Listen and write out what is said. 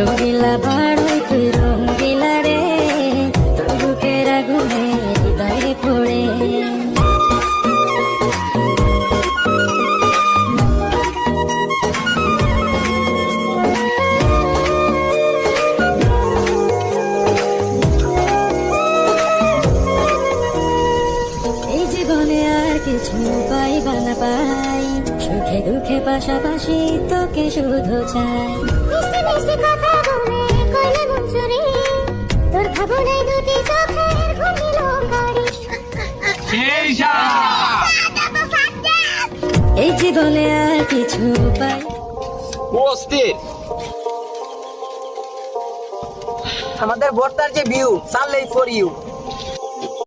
রঙ্গিলা বাড়ই তুই রঙ্গিলা রে? তোর রূপের আগুনে হৃদয়ে পড়ে। কিছু পাইবা না পাই সুখে দুঃখে পাশাপাশি তোকে শুধু চাই। মিষ্টি মিষ্টি কথা বলে কইলে মন চুরি তোর ভাবনায় দুটি চোখের ঘুমিল গাড়ি এই জীবনে আর কিছু পাই। অস্থির। আমাদের বর্তার যে ভিউ সানলাইট ফর ইউ